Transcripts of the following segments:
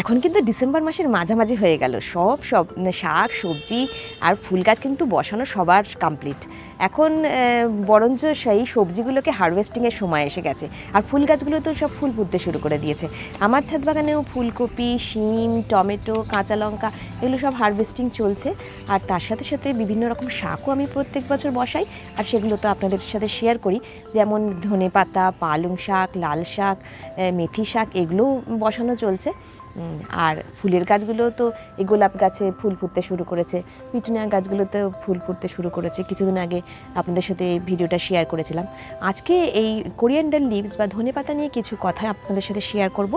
এখন কিন্তু ডিসেম্বর মাসের মাঝামাঝি হয়ে গেল। সব সব মানে শাক, সবজি আর ফুল গাছ কিন্তু বসানো সবার কমপ্লিট এখন বরঞ্চ সেই সবজিগুলোকে হারভেস্টিংয়ের সময় এসে গেছে। আর ফুল গাছগুলো তো সব ফুল ফুটতে শুরু করে দিয়েছে। আমার ছাদ বাগানেও ফুলকপি, শিম, টমেটো, কাঁচা লঙ্কা এগুলো সব হারভেস্টিং চলছে। আর তার সাথে সাথে বিভিন্ন রকম শাকও আমি প্রত্যেক বছর বসাই। আর সেগুলো তো আপনাদের সাথে শেয়ার করি। যেমন ধনে পাতা পালং শাক, লাল শাক মেথি শাক এগুলোও বসানো চলছে। আর ফুলের গাছগুলো তো এই গোলাপ গাছে ফুল ফুটতে শুরু করেছে। পিটুনিয়া গাছগুলোতেও ফুল ফুটতে শুরু করেছে। কিছুদিন আগে আপনাদের সাথে এই ভিডিওটা শেয়ার করেছিলাম। আজকে এই কোরিয়ান্ডার লিভস বা ধনেপাতা নিয়ে কিছু কথা আপনাদের সাথে শেয়ার করব।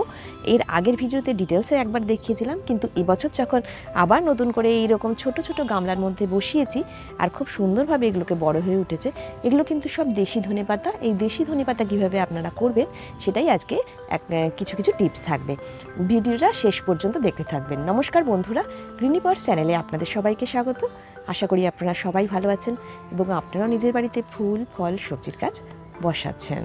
এর আগের ভিডিওতে ডিটেলসে একবার দেখিয়েছিলাম, কিন্তু এবছর যখন আবার নতুন করে এইরকম ছোট ছোট গামলার মধ্যে বসিয়েছি, আর খুব সুন্দরভাবে এগুলোকে বড় হয়ে উঠেছে, এগুলো কিন্তু সব দেশি ধনেপাতা এই দেশি ধনেপাতা কীভাবে আপনারা করবেন, সেটাই আজকে এক, কিছু কিছু টিপস থাকবে। ভিডিওটা শেষ পর্যন্ত দেখতে থাকবেন। নমস্কার বন্ধুরা গ্রিনিপার চ্যানেলে আপনাদের সবাইকে স্বাগত। আশা করি আপনারা সবাই ভালো আছেন এবং আপনারাও নিজের বাড়িতে ফুল, ফল, সবজির কাজ বসাচ্ছেন।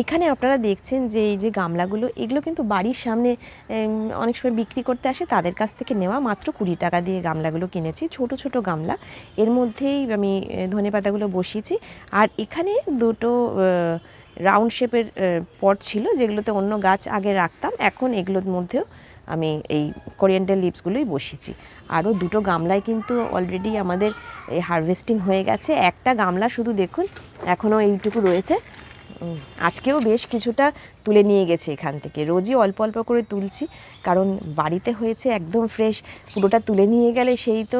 এখানে আপনারা দেখছেন যে এই যে গামলাগুলো, এগুলো কিন্তু বাড়ির সামনে অনেক সময় বিক্রি করতে আসে। তাদের কাছ থেকে নেওয়া মাত্র কুড়ি টাকা দিয়ে গামলাগুলো কিনেছি। ছোট ছোট গামলা। এর মধ্যেই আমি ধনে পাতাগুলো বসিয়েছি। আর এখানে দুটো রাউন্ড শেপের পট ছিল, যেগুলোতে অন্য গাছ আগে রাখতাম। এখন এগুলোর মধ্যেও আমি এই কোরিয়েন্ডার লিভসগুলোই বসিয়েছি। আরও দুটো গামলায় কিন্তু অলরেডি আমাদের হারভেস্টিং হয়ে গেছে। একটা গামলা শুধু দেখুন, এখনও এইটুকু রয়েছে। আজকেও বেশ কিছুটা তুলে নিয়ে গেছে এখান থেকে। রোজই অল্প অল্প করে তুলছি, কারণ বাড়িতে হয়েছে একদম ফ্রেশ পুরোটা তুলে নিয়ে গেলে সেই তো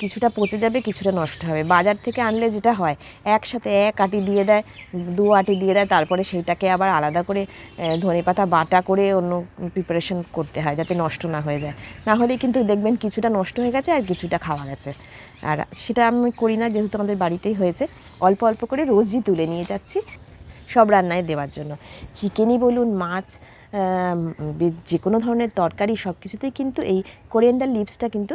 কিছুটা পচে যাবে, কিছুটা নষ্ট হবে। বাজার থেকে আনলে যেটা হয়, একসাথে এক আটি দিয়ে দেয়, দু আটি দিয়ে দেয়, তারপরে সেইটাকে আবার আলাদা করে ধনে পাতা বাটা করে অন্য প্রিপারেশন করতে হয়, যাতে নষ্ট না হয়ে যায়। না হলে কিন্তু দেখবেন কিছুটা নষ্ট হয়ে গেছে আর কিছুটা খাওয়া গেছে। আর সেটা আমি করি না, যেহেতু আমাদের বাড়িতেই হয়েছে, অল্প অল্প করে রোজই তুলে নিয়ে যাচ্ছি। সব রান্নায় দেওয়ার জন্য। চিকেনই বলুন, মাছ যে কোনো ধরনের তরকারি সব কিছুতেই কিন্তু এই কোরিয়েন্ডার লিভসটা কিন্তু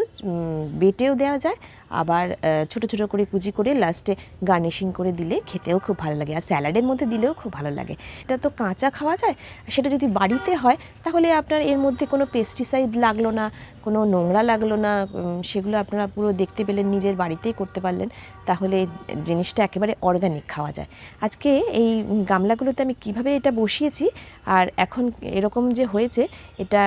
বেটেও দেওয়া যায় আবার ছোট ছোট করে কুচি করে লাস্টে গার্নিশিং করে দিলে খেতেও খুব ভালো লাগে আর স্যালাডের মধ্যে দিলেও খুব ভালো লাগে। এটা তো কাঁচা খাওয়া যায় সেটা যদি বাড়িতে হয়, তাহলে আপনার এর মধ্যে কোনো পেস্টিসাইড লাগল না, কোনো নোংরা লাগল না সেগুলো আপনারা পুরো দেখতে পেলেন, নিজের বাড়িতেই করতে পারলেন, তাহলে জিনিসটা একেবারে অর্গানিক খাওয়া যায়। আজকে এই গামলাগুলোতে আমি কীভাবে এটা বসিয়েছি, আর এখন এরকম যে হয়েছে, এটা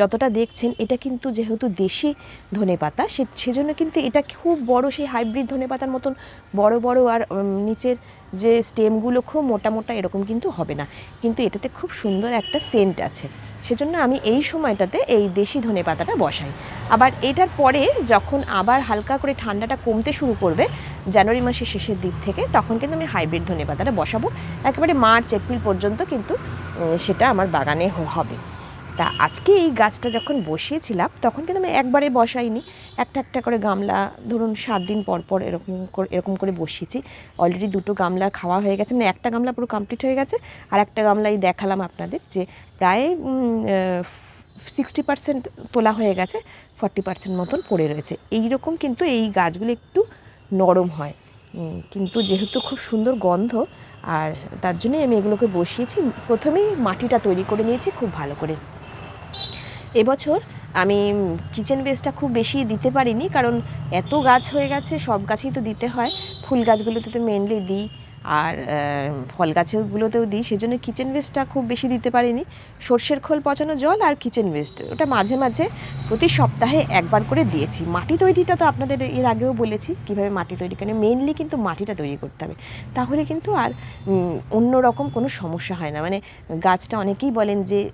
যতটা দেখছেন, এটা কিন্তু যেহেতু দেশি ধনে পাতা সে, সেজন্য কিন্তু এটা খুব বড় সেই হাইব্রিড ধনে পাতার মতন বড় বড় আর নিচের যে স্টেমগুলো খুব মোটা মোটা এরকম কিন্তু হবে না। কিন্তু এটাতে খুব সুন্দর একটা সেন্ট আছে। সেজন্য আমি এই সময়টাতে এই দেশি ধনে পাতাটা বসাই। আবার এটার পরে যখন আবার হালকা করে ঠান্ডাটা কমতে শুরু করবে জানুয়ারি মাসের শেষের দিক থেকে, তখন কিন্তু আমি হাইব্রিড ধনে পাতাটা বসাবো। একেবারে মার্চ, এপ্রিল পর্যন্ত কিন্তু সেটা আমার বাগানে হবে। তা আজকে এই গাছটা যখন বসিয়েছিলাম, তখন কিন্তু আমি একবারে বসাইনি। একটা একটা করে গামলা, ধরুন সাত দিন পর পর এরকম করে এরকম করে বসিয়েছি। অলরেডি দুটো গামলা খাওয়া হয়ে গেছে মানে একটা গামলা পুরো কমপ্লিট হয়ে গেছে। আর একটা গামলাই দেখালাম আপনাদের যে প্রায় সিক্সটি পার্সেন্ট তোলা হয়ে গেছে ফর্টি পার্সেন্ট মতন পড়ে রয়েছে। এই রকম কিন্তু এই গাছগুলো একটু নরম হয়। কিন্তু যেহেতু খুব সুন্দর গন্ধ, আর তার জন্যই আমি এগুলোকে বসিয়েছি। প্রথমেই মাটিটা তৈরি করে নিয়েছি, খুব ভালো করে। এবছর আমি কিচেন বেসটা খুব বেশি দিতে পারিনি, কারণ এত গাছ হয়ে গেছে, সব গাছেই তো দিতে হয়। ফুল গাছগুলোতে তো মেনলি দিই। আর ফল গাছগুলোতেও দিই, সেজন্য কিচেন ওয়েস্টটা খুব বেশি দিতে পারিনি। সর্ষের খোল পচানো জল আর কিচেন ওয়েস্ট ওটা মাঝে মাঝে প্রতি সপ্তাহে একবার করে দিয়েছি। মাটি তৈরিটা তো আপনাদের এর আগেও বলেছি, কীভাবে মাটি তৈরি করে মেনলি কিন্তু মাটিটা তৈরি করতে হবে। তাহলে কিন্তু আর অন্য রকম কোনো সমস্যা হয় না। মানে গাছটা অনেকেই বলেন যে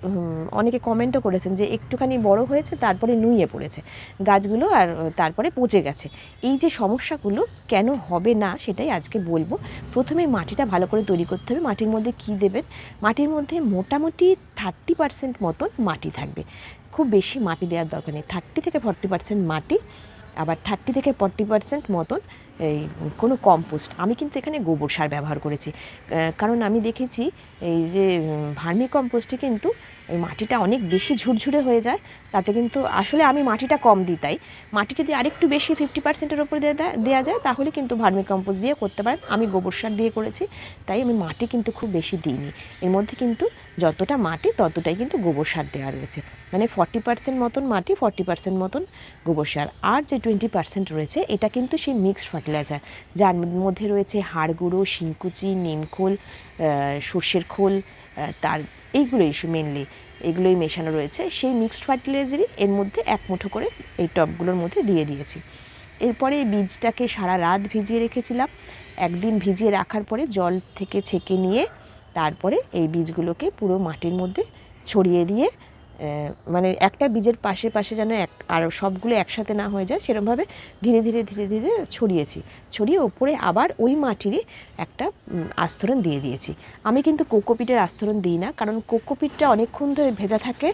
অনেকে কমেন্টও করেছেন যে, একটুখানি বড় হয়েছে, তারপরে নুইয়ে পড়েছে। গাছগুলো আর, তারপরে পচে গেছে। এই যে সমস্যাগুলো কেন হবে না, সেটাই আজকে বলব। প্রথমে মাটিটা ভালো করে তৈরি করতে হবে। মাটির মধ্যে কি দেবেন? মাটির মধ্যে মোটামুটি থার্টি পার্সেন্ট মতন মাটি থাকবে। খুব বেশি মাটি দেওয়ার দরকার নেই। থার্টি থেকে ফর্টি পার্সেন্ট মাটি, আবার থার্টি থেকে ফর্টি পার্সেন্ট মতন এই কোনো কম্পোস্ট আমি কিন্তু এখানে গোবর সার ব্যবহার করেছি। কারণ আমি দেখেছি এই যে ভার্মি কম্পোস্টে কিন্তু ওই মাটিটা অনেক বেশি ঝুরঝুরে হয়ে যায়, তাতে কিন্তু আসলে আমি মাটিটা কম দিই তাই। মাটি যদি আরেকটু বেশি ফিফটি পার্সেন্টের ওপরে দেওয়া যায়, তাহলে কিন্তু ভার্মি কম্পোস্ট দিয়ে করতে পারেন। আমি গোবর সার দিয়ে করেছি, তাই আমি মাটি কিন্তু খুব বেশি দিইনি। এর মধ্যে কিন্তু যতটা মাটি, ততটাই কিন্তু গোবর সার দেওয়া রয়েছে। মানে ফর্টি পার্সেন্ট মতন মাটি ফর্টি পার্সেন্ট মতন গোবর সার। আর যে টোয়েন্টি পার্সেন্ট রয়েছে, এটা কিন্তু সেই মিক্সড ফার্টিলাইজার যার মধ্যে রয়েছে হাড় গুঁড়ো শিংকুচি, নিমখোল সর্ষের খোল তার এইগুলোই মেনলি এগুলোই মেশানো রয়েছে। সেই মিক্সড ফার্টিলাইজারই এর মধ্যে এক মুঠো করে এই টবগুলোর মধ্যে দিয়ে দিয়েছি। এরপরে বীজটাকে সারা রাত ভিজিয়ে রেখেছিলাম। একদিন ভিজিয়ে রাখার পরে জল থেকে ছেঁকে নিয়ে তারপরে এই বীজগুলোকে পুরো মাটির মধ্যে ছড়িয়ে দিয়ে মানে একটা বীজের পাশে পাশে যেন এক, আর সবগুলো একসাথে না হয়ে যায় সেরকমভাবে ধীরে ধীরে ধীরে ধীরে ছড়িয়েছি। ছড়িয়ে ওপরে আবার ওই মাটিরই একটা আস্তরণ দিয়ে দিয়েছি। আমি কিন্তু কোকোপিটের আস্তরণ দিই না, কারণ কোকোপিটটা অনেকক্ষণ ধরে ভেজা থাকে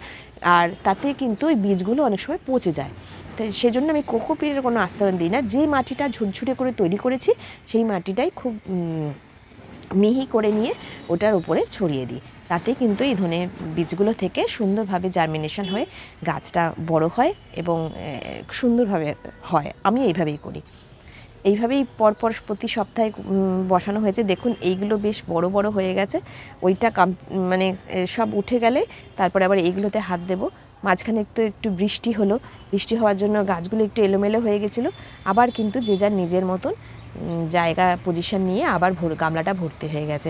আর তাতে কিন্তু ওই বীজগুলো অনেক সময় পচে যায়। তাই সেজন্য আমি কোকোপিটের কোনো আস্তরণ দিই না। যে মাটিটা ঝুরঝুরে করে তৈরি করেছি, সেই মাটিটাই খুব মিহি করে নিয়ে ওটার উপরে ছড়িয়ে দিই। তাতে কিন্তু এই ধনে বীজগুলো থেকে সুন্দরভাবে জার্মিনেশন হয়ে গাছটা বড় হয় এবং সুন্দরভাবে হয়। আমি এইভাবেই করি। এইভাবেই পরপর প্রতি সপ্তাহে বসানো হয়েছে। দেখুন, এইগুলো বেশ বড় বড় হয়ে গেছে। ওইটা কাম মানে সব উঠে গেলে তারপরে আবার এইগুলোতে হাত দেব। মাঝখানে একটু একটু বৃষ্টি হলো। বৃষ্টি হওয়ার জন্য গাছগুলো একটু এলোমেলো হয়ে গেছিল। আবার কিন্তু যে যার নিজের মতন জায়গা পজিশন নিয়ে আবার ভর, গামলাটা ভর্তি হয়ে গেছে।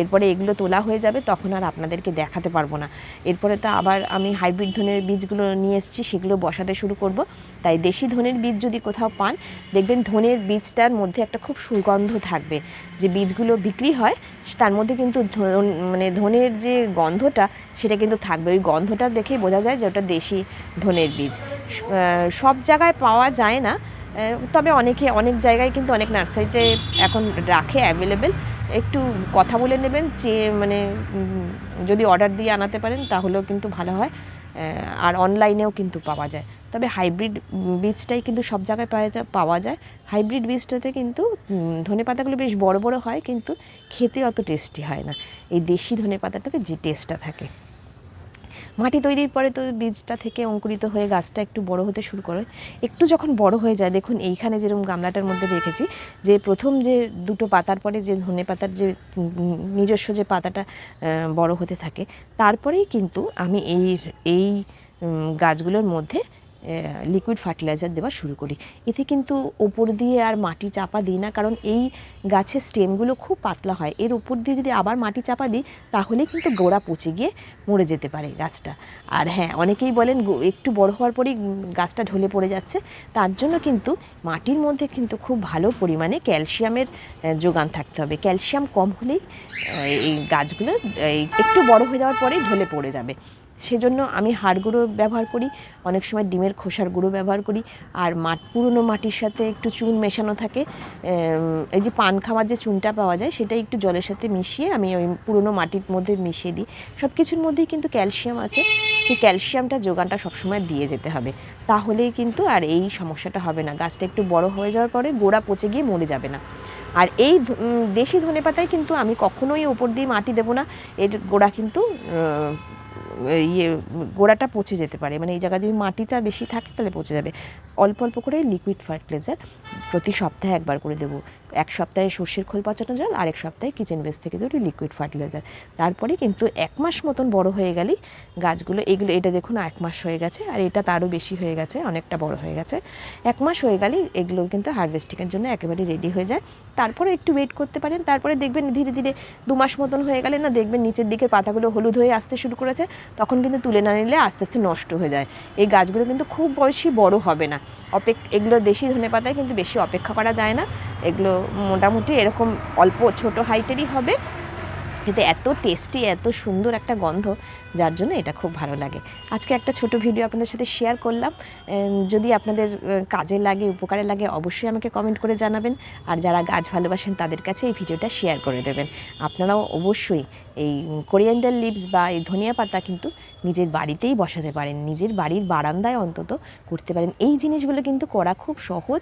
এরপরে এগুলো তোলা হয়ে যাবে, তখন আর আপনাদেরকে দেখাতে পারব না। এরপরে তো আবার আমি হাইব্রিড ধনের বীজগুলো নিয়ে এসেছি, সেগুলো বসাতে শুরু করব। তাই দেশি ধনের বীজ যদি কোথাও পান, দেখবেন ধনের বীজটার মধ্যে একটা খুব সুগন্ধ থাকবে। যে বীজগুলো বিক্রি হয়, তার মধ্যে কিন্তু মানে ধনের যে গন্ধটা, সেটা কিন্তু থাকবে। ওই গন্ধটা দেখেই বোঝা যায় যে ওটা দেশি ধনের বীজ। সব জায়গায় পাওয়া যায় না। তবে অনেকে, অনেক জায়গায় কিন্তু অনেক নার্সারিতে এখন রাখে অ্যাভেলেবেল একটু কথা বলে নেবেন যে মানে যদি অর্ডার দিয়ে আনাতে পারেন, তাহলেও কিন্তু ভালো হয়। আর অনলাইনেও কিন্তু পাওয়া যায়। তবে হাইব্রিড বীজটাই কিন্তু সব জায়গায় পাওয়া যায় পাওয়া যায়। হাইব্রিড বীজটাতে কিন্তু ধনে পাতাগুলো বেশ বড় বড় হয়, কিন্তু খেতে অত টেস্টি হয় না। এই দেশি ধনে পাতাটাতে যে টেস্টটা থাকে। মাটি তৈরির পরে তো বীজটা থেকে অঙ্কুরিত হয়ে গাছটা একটু বড় হতে শুরু করে। একটু যখন বড় হয়ে যায়, দেখুন এইখানে যেরকম গামলাটার মধ্যে রেখেছি, যে প্রথম যে দুটো পাতার পরে যে ধনে পাতার যে নিজস্ব যে পাতাটা বড় হতে থাকে, তারপরেই কিন্তু আমি এই এই গাছগুলোর মধ্যে লিকুইড ফার্টিলাইজার দেওয়া শুরু করি। এতে কিন্তু ওপর দিয়ে আর মাটি চাপা দিই না, কারণ এই গাছের স্টেমগুলো খুব পাতলা হয়। এর উপর দিয়ে যদি আবার মাটি চাপা দিই, তাহলে কিন্তু গোড়া পচে গিয়ে মরে যেতে পারে গাছটা। আর হ্যাঁ অনেকেই বলেন একটু বড় হওয়ার পরেই গাছটা ঢলে পড়ে যাচ্ছে। তার জন্য কিন্তু মাটির মধ্যে কিন্তু খুব ভালো পরিমাণে ক্যালসিয়ামের যোগান থাকতে হবে। ক্যালসিয়াম কম হলেই এই গাছগুলো একটু বড় হয়ে যাওয়ার পরেই ঢলে পড়ে যাবে। সেজন্য আমি হাড় গুঁড়ো ব্যবহার করি। অনেক সময় ডিমের খোসার গুঁড়ো ব্যবহার করি। আর মাট পুরনো মাটির সাথে একটু চুন মেশানো থাকে। এই যে পান খাওয়ার যে চুনটা পাওয়া যায় সেটা একটু জলের সাথে মিশিয়ে আমি ওই পুরনো মাটির মধ্যে মিশিয়ে দিই। সব কিছুর মধ্যেই কিন্তু ক্যালসিয়াম আছে। সেই ক্যালসিয়ামটা যোগানটা সবসময় দিয়ে যেতে হবে। তাহলেই কিন্তু আর এই সমস্যাটা হবে না। গাছটা একটু বড় হয়ে যাওয়ার পরে গোড়া পচে গিয়ে মরে যাবে না। আর এই দেশি ধনে পাতায় কিন্তু আমি কখনোই ওপর দিয়ে মাটি দেবো না। এর গোড়া কিন্তু ইয়ে গোড়াটা পচে যেতে পারে। মানে এই জায়গায় যদি মাটিটা বেশি থাকে তাহলে পচে যাবে। অল্প অল্প করে লিকুইড ফার্টিলাইজার প্রতি সপ্তাহে একবার করে দেবো। এক সপ্তাহে সর্ষের খোল পচানো জল আর এক সপ্তাহে কিচেন বেস থেকে দেবো লিকুইড ফার্টিলাইজার তারপরে কিন্তু এক মাস মতন বড় হয়ে গেলেই গাছগুলো, এগুলো, এটা দেখুন এক মাস হয়ে গেছে আর এটা তারও বেশি হয়ে গেছে, অনেকটা বড় হয়ে গেছে। এক মাস হয়ে গেলেই এগুলো কিন্তু হারভেস্টিংয়ের জন্য একেবারে রেডি হয়ে যায়। তারপরে একটু ওয়েট করতে পারেন, তারপরে দেখবেন ধীরে ধীরে দু মাস মতন হয়ে গেলে না দেখবেন নিচের দিকের পাতাগুলো হলুদ হয়ে আসতে শুরু করেছে, তখন কিন্তু তুলে না নিলে আস্তে আস্তে নষ্ট হয়ে যায়। এই গাছগুলো কিন্তু খুব বয়সী বড় হবে না। অপেক, এগুলো দেশি ধনে পাতায় কিন্তু বেশি অপেক্ষা করা যায় না। এগুলো মোটামুটি এরকম অল্প ছোট হাইটেরই হবে। কিন্তু এত টেস্টি এত সুন্দর একটা গন্ধ। যার জন্য এটা খুব ভালো লাগে। আজকে একটা ছোট ভিডিও আপনাদের সাথে শেয়ার করলাম। যদি আপনাদের কাজে লাগে, উপকারে লাগে, অবশ্যই আমাকে কমেন্ট করে জানাবেন। আর যারা গাছ ভালোবাসেন, তাদের কাছে এই ভিডিওটা শেয়ার করে দেবেন। আপনারাও অবশ্যই এই কোরিয়ান্ডার লিভস বা এই ধনিয়া পাতা কিন্তু নিজের বাড়িতেই বসাতে পারেন। নিজের বাড়ির বারান্দায় অন্তত করতে পারেন। এই জিনিসগুলো কিন্তু করা খুব সহজ।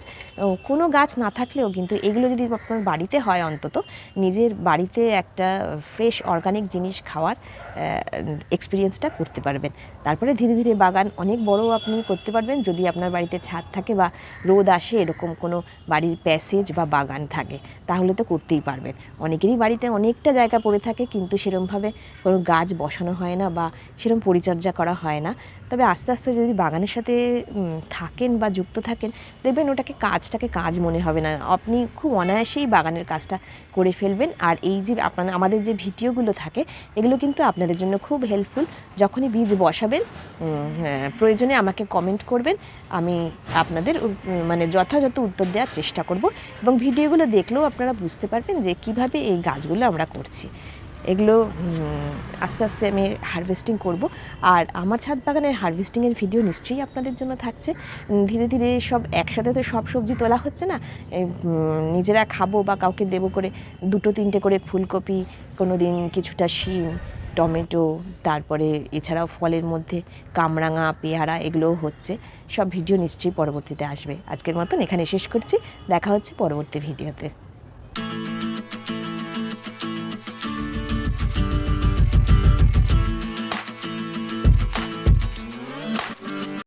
কোনো গাছ না থাকলেও কিন্তু এগুলো যদি আপনার বাড়িতে হয় অন্তত, নিজের বাড়িতে একটা ফ্রেশ অর্গানিক জিনিস খাওয়ার এক্সপিরিয়েন্সটা করতে পারবেন। তারপরে ধীরে ধীরে বাগান অনেক বড় আপনি করতে পারবেন। যদি আপনার বাড়িতে ছাদ থাকে বা রোদ আসে, এরকম কোনো বাড়ির প্যাসেজ বা বাগান থাকে, তাহলে তো করতেই পারবেন। অনেকেরই বাড়িতে অনেকটা জায়গা পড়ে থাকে, কিন্তু সেরমভাবে কোনো গাছ বসানো হয় না বা সেরকম পরিচর্যা করা হয় না। তবে আস্তে আস্তে যদি বাগানের সাথে থাকেন বা যুক্ত থাকেন, দেখবেন ওটাকে কাজটাকে কাজ মনে হবে না। আপনি খুব অনায়াসেই বাগানের কাজটা করে ফেলবেন। আর এই যে আপনার, আমাদের যে ভিডিওগুলো থাকে, এগুলো কিন্তু আপনাদের জন্য খুব হেল্পফুল যখনই বীজ বসাবেন হ্যাঁ, প্রয়োজনে আমাকে কমেন্ট করবেন। আমি আপনাদের মানে যথাযথ উত্তর দেওয়ার চেষ্টা করব এবং ভিডিওগুলো দেখলেও আপনারা বুঝতে পারবেন যে কীভাবে এই গাছগুলো আমরা করছি। এগুলো আস্তে আস্তে আমি হারভেস্টিং করব। আর আমার ছাদ বাগানের হারভেস্টিংয়ের ভিডিও নিশ্চয়ই আপনাদের জন্য থাকছে। ধীরে ধীরে সব একসাথে তো সব সবজি তোলা হচ্ছে না। নিজেরা খাব বা কাউকে দেবো করে দুটো তিনটে করে ফুলকপি কোনো দিন কিছুটা শিম টমেটো, তারপরে এছাড়াও ফলের মধ্যে কামরাঙা, পেয়ারা এগুলোও হচ্ছে। সব ভিডিও নিশ্চয়ই পরবর্তীতে আসবে। আজকের মতন এখানে শেষ করছি। দেখা হচ্ছে পরবর্তী ভিডিওতে।